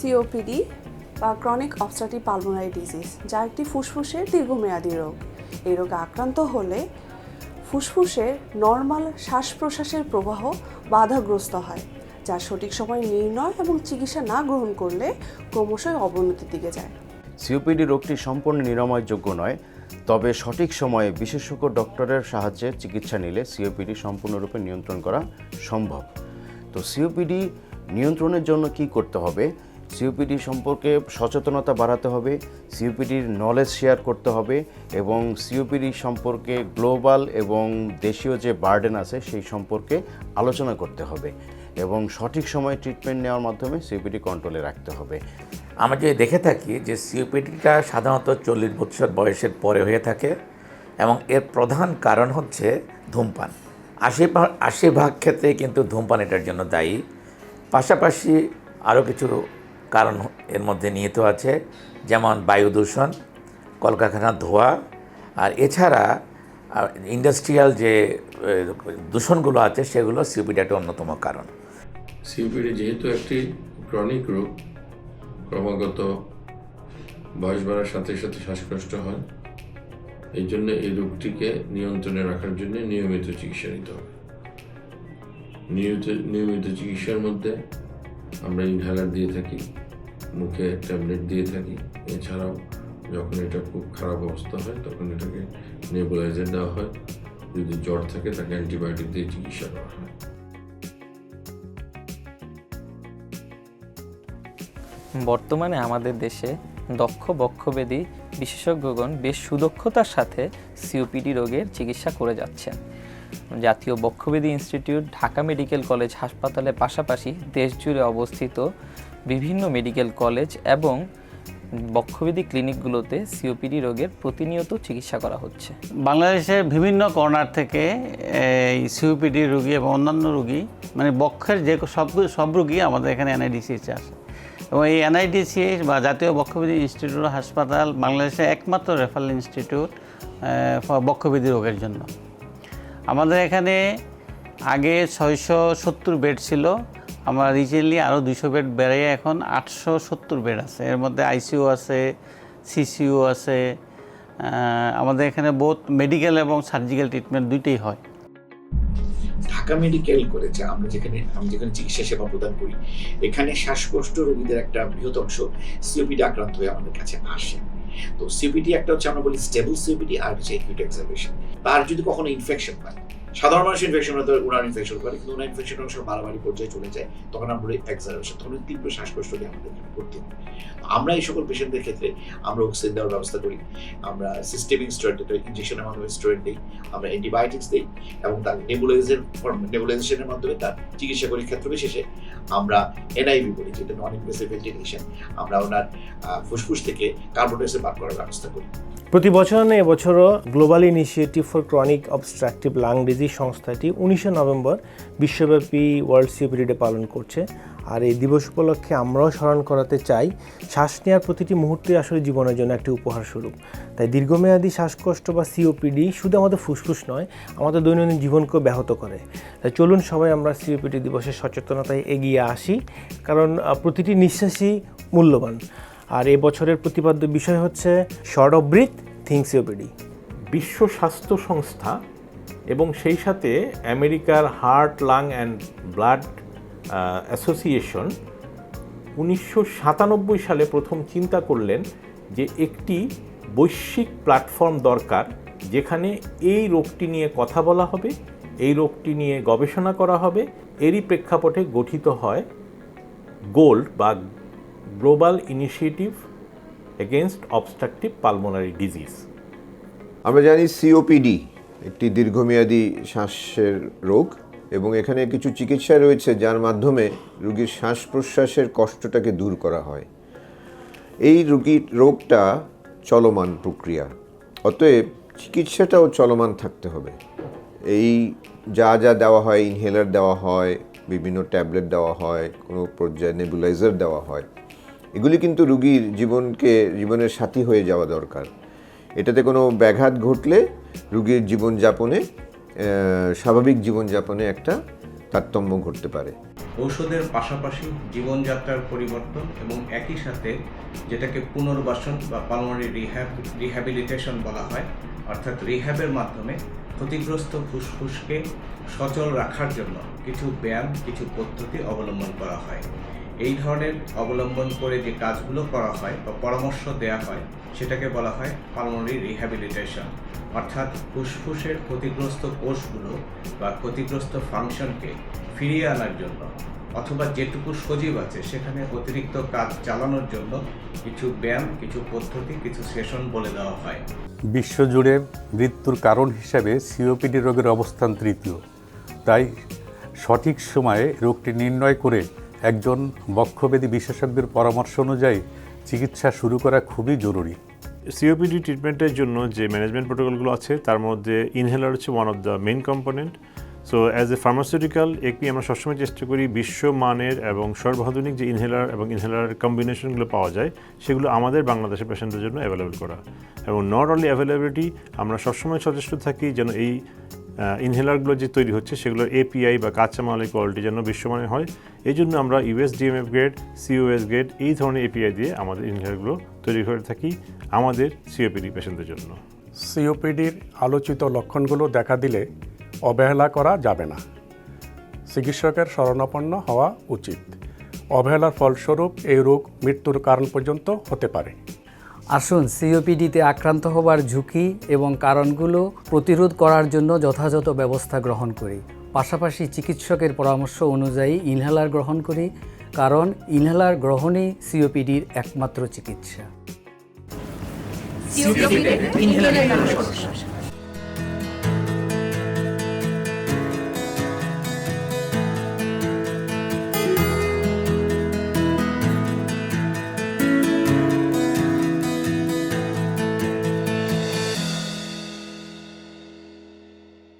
COPD বা chronic অবস্ট্রাটিভ pulmonary disease যা একটি ফুসফুসের দীর্ঘমেয়াদী রোগ। এই রোগে আক্রান্ত হলে ফুসফুসের নর্মাল শ্বাস প্রশ্বাসের প্রবাহ বাধাগ্রস্ত হয়, যা সঠিক সময় নির্ণয় এবং চিকিৎসা না গ্রহণ করলে ক্রমশই অবনতির দিকে যায়। সিওপিডি রোগটি সম্পূর্ণ নিরাময়যোগ্য নয়, তবে সঠিক সময়ে বিশেষজ্ঞ ডক্টরের সাহায্যে চিকিৎসা নিলে সিওপিডি সম্পূর্ণরূপে নিয়ন্ত্রণ করা সম্ভব। তো সিওপিডি নিয়ন্ত্রণের জন্য কি করতে হবে? সিওপিডি সম্পর্কে সচেতনতা বাড়াতে হবে, সিওপিডির নলেজ শেয়ার করতে হবে এবং সিওপিডি সম্পর্কে গ্লোবাল এবং দেশীয় যে বার্ডেন আছে সেই সম্পর্কে আলোচনা করতে হবে এবং সঠিক সময়ে ট্রিটমেন্ট নেওয়ার মাধ্যমে সিওপিডি কন্ট্রোলে রাখতে হবে। আমরা যদি দেখে থাকি যে সিওপিডিটা সাধারণত চল্লিশ বছর বয়সের পরে হয়ে থাকে এবং এর প্রধান কারণ হচ্ছে ধূমপান। আশি আশি ভাগ ক্ষেত্রে কিন্তু ধূমপান এটার জন্য দায়ী। পাশাপাশি আরও কিছু কারণ এর মধ্যে নিহিত আছে, যেমন বায়ু দূষণ, কলকারখানার ধোঁয়া, আর এছাড়া ইন্ডাস্ট্রিয়াল যে দূষণগুলো আছে সেগুলো সিওপিডি একটা অন্যতম কারণ। সিউপিডি যেহেতু একটি ক্রনিক রোগ, ক্রমাগত বয়স বাড়ার সাথে সাথে শ্বাসকষ্ট হয়, এই জন্য এই রোগটিকে নিয়ন্ত্রণে রাখার জন্য নিয়মিত চিকিৎসা নিতে হবে। নিয়মিত নিয়মিত চিকিৎসার মধ্যে আমরা ইনহেলার দিয়ে থাকি, মুখে ট্যাবলেট দিয়ে থাকি। এছাড়াও যখন এটা খুব খারাপ অবস্থা হয়, তখন এটাকে নেবুলাইজার দেওয়া হয়। যদি জ্বর থাকে, তাকে অ্যান্টিবায়োটিক দিয়ে চিকিৎসা করা হয়। বর্তমানে আমাদের দেশে দক্ষ বক্ষবেদী বিশেষজ্ঞগণ বেশ সুদক্ষতার সাথে সিওপিডি রোগের চিকিৎসা করে যাচ্ছেন। জাতীয় বক্ষবিধি ইনস্টিটিউট, ঢাকা মেডিকেল কলেজ হাসপাতালের পাশাপাশি দেশজুড়ে অবস্থিত বিভিন্ন মেডিকেল কলেজ এবং বক্ষবিধি ক্লিনিকগুলোতে সিওপিডি রোগের প্রতিনিয়ত চিকিৎসা করা হচ্ছে। বাংলাদেশের বিভিন্ন কর্নার থেকে এই সিওপিডি রোগী এবং অন্যান্য রোগী মানে বক্ষের যে সব সব রোগী আমাদের এখানে এনআইডিসিএইচে আসে। এবং এই এনআইডিসিএইচ বা জাতীয় বক্ষবিধি ইনস্টিটিউট হাসপাতাল বাংলাদেশের একমাত্র রেফারেল ইনস্টিটিউট বক্ষবিধি রোগের জন্য। আমাদের এখানে আগে ছয়শো সত্তর বেড ছিল। আমরা রিসেন্টলি আরও দুশো বেড বেড়ে এখন আটশো সত্তর বেড আছে। এর মধ্যে আইসিইউ আছে সিসিইউ আছে আমাদের এখানে বোথ মেডিকেল এবং সার্জিক্যাল ট্রিটমেন্ট দুইটাই হয়। ঢাকা মেডিকেল করেছে। আমরা যেখানে, আমি যেখানে চিকিৎসা সেবা প্রদান করি, এখানে শ্বাসকষ্ট রোগীদের একটা বৃহৎ অংশ সিওপিডি আক্রান্ত হয়ে আমাদের কাছে আসে। তো সিবিডি একটা হচ্ছে আমরা বলি স্টেবল সিবিডি আর হচ্ছে একিউট এক্সারবেশন তার যদি কখনো ইনফেকশন হয় সাধারণ মানুষ ইনফেকশন হতে উনার ইনফেকশন করে কিন্তু উনার ইনফেকশন অংশ বাড়াবাড়ি পর্যায়ে চলে যায়, তখন আমরা বলি এক্সারবেশন তখন তীব্র শ্বাসকষ্ট নিয়ে আমাদের হয় আমরা এই সকল পেশেন্টদের ক্ষেত্রে আমরা অক্সিজেন দেওয়ার ব্যবস্থা করি। আমরা সিস্টেমিক স্টেরয়েড ইঞ্জেকশনের মাধ্যমে দিই আমরা অ্যান্টিবায়োটিক্স দিই, এবং তার নেবুলাইজের নেবুলাইজেশনের মাধ্যমে তার চিকিৎসা করি ক্ষেত্র বিশেষে আমরা এনআইভি বলি, যেটা নন ইনভেসিভ ভেন্টিলেশন আমরা ওনার ফুসফুস থেকে কার্বন ডাইঅক্সাইড বার করার ব্যবস্থা করি। প্রতি বছর না এবছরও global initiative for chronic obstructive lung disease সংস্থাটি উনিশে নভেম্বর বিশ্বব্যাপী ওয়ার্ল্ড সিওপিডি ডে পালন করছে। আর এই দিবস উপলক্ষে আমরাও স্মরণ করাতে চাই, শ্বাস নেওয়ার প্রতিটি মুহূর্তে আসলে জীবনের জন্য একটি উপহার স্বরূপ। তাই দীর্ঘমেয়াদী শ্বাসকষ্ট বা সিওপিডি শুধু আমাদের ফুসফুস নয়, আমাদের দৈনন্দিন জীবনকেও ব্যাহত করে। তাই চলুন সবাই আমরা সিওপিডি দিবসের সচেতনতায় এগিয়ে আসি, কারণ প্রতিটি নিঃশ্বাসই মূল্যবান। আর এ বছরের প্রতিপাদ্য বিষয় হচ্ছে short of breath think COPD বিশ্ব স্বাস্থ্য সংস্থা এবং সেই সাথে আমেরিকার heart, lung and blood association উনিশশো সাতানব্বই সালে প্রথম চিন্তা করলেন যে একটি বৈশ্বিক প্ল্যাটফর্ম দরকার যেখানে এই রোগটি নিয়ে কথা বলা হবে, এই রোগটি নিয়ে গবেষণা করা হবে। এরই প্রেক্ষাপটে গঠিত হয় গোল্ড বা global initiative against obstructive pulmonary disease. আমরা জানি সিওপিডি একটি দীর্ঘমেয়াদী শ্বাসের রোগ এবং এখানে কিছু চিকিৎসা রয়েছে যার মাধ্যমে রুগীর শ্বাস প্রশ্বাসের কষ্টটাকে দূর করা হয়। এই রুগীর রোগটা চলমান প্রক্রিয়া। অতএব চিকিৎসাটাও চলমান থাকতে হবে। এই যা যা দেওয়া হয় ইনহেলার দেওয়া হয়, বিভিন্ন ট্যাবলেট দেওয়া হয়, কোনো পর্যায়ে নেবুলাইজার দেওয়া হয়, এগুলি কিন্তু রুগীর জীবনকে, জীবনের সাথী হয়ে যাওয়া দরকার। এটাতে কোনো ব্যাঘাত ঘটলে রুগীর জীবনযাপনে স্বাভাবিক জীবনযাপনে একটা তারতম্য ঘটতে পারে। ঔষধের পাশাপাশি জীবনযাত্রার পরিবর্তন এবং একই সাথে যেটাকে পুনর্বাসন বা পালমারি রিহ্যাব রিহ্যাবিলিটেশন বলা হয়, অর্থাৎ রিহ্যাবের মাধ্যমে ক্ষতিগ্রস্ত ফুসফুসকে সচল রাখার জন্য কিছু ব্যায়াম, কিছু পদ্ধতি অবলম্বন করা হয়। এই ধরনের অবলম্বন করে যে কাজগুলো করা হয় বা পরামর্শ দেওয়া হয়, সেটাকে বলা হয় পালমোনারি রিহ্যাবিলিটেশন অর্থাৎ ফুসফুসের ক্ষতিগ্রস্ত কোষগুলো বা ক্ষতিগ্রস্ত ফাংশনকে ফিরিয়ে আনার জন্য অথবা যেটুকু সজীব আছে, সেখানে অতিরিক্ত কাজ চালানোর জন্য কিছু ব্যায়াম, কিছু পদ্ধতি, কিছু সেশন বলে দেওয়া হয়। বিশ্বজুড়ে মৃত্যুর কারণ হিসাবে সিওপিডি রোগের অবস্থান তৃতীয়। তাই সঠিক সময়ে রোগটি নির্ণয় করে একজন বক্ষবেদী বিশেষজ্ঞের পরামর্শ অনুযায়ী চিকিৎসা শুরু করা খুবই জরুরি। সিওপিডি ট্রিটমেন্টের জন্য যে ম্যানেজমেন্ট প্রোটোকলগুলো আছে, তার মধ্যে ইনহেলার হচ্ছে one of the main component so as a pharmaceutical একটি আমরা সবসময় চেষ্টা করি বিশ্বমানের এবং সর্বাধুনিক যে ইনহেলার এবং ইনহেলার কম্বিনেশনগুলো পাওয়া যায়, সেগুলো আমাদের বাংলাদেশের পেশেন্টদের জন্য অ্যাভেলেবেল করা। এবং নট অনলি অ্যাভেলেবিলিটি আমরা সবসময় সচেষ্ট থাকি যেন এই ইনহেলারগুলো যে তৈরি হচ্ছে সেগুলোর এপিআই বা কাঁচামালের কোয়ালিটি যেন বিশ্বমানের হয়। এই জন্য আমরা US DMF grade COS grade এই ধরনের এপিআই দিয়ে আমাদের ইনহেলারগুলো তৈরি করে থাকি আমাদের সিওপিডি পেশেন্টদের জন্য। সিওপিডির আলোচিত লক্ষণগুলো দেখা দিলে অবহেলা করা যাবে না। চিকিৎসকের শরণাপন্ন হওয়া উচিত। অবহেলার ফলস্বরূপ এই রোগ মৃত্যুর কারণ পর্যন্ত হতে পারে। আসুন সিওপিডিতে আক্রান্ত হবার ঝুঁকি এবং কারণগুলো প্রতিরোধ করার জন্য যথাযথ ব্যবস্থা গ্রহণ করি। পাশাপাশি চিকিৎসকের পরামর্শ অনুযায়ী ইনহেলার গ্রহণ করি, কারণ ইনহেলার গ্রহণই সিওপিডির একমাত্র চিকিৎসা।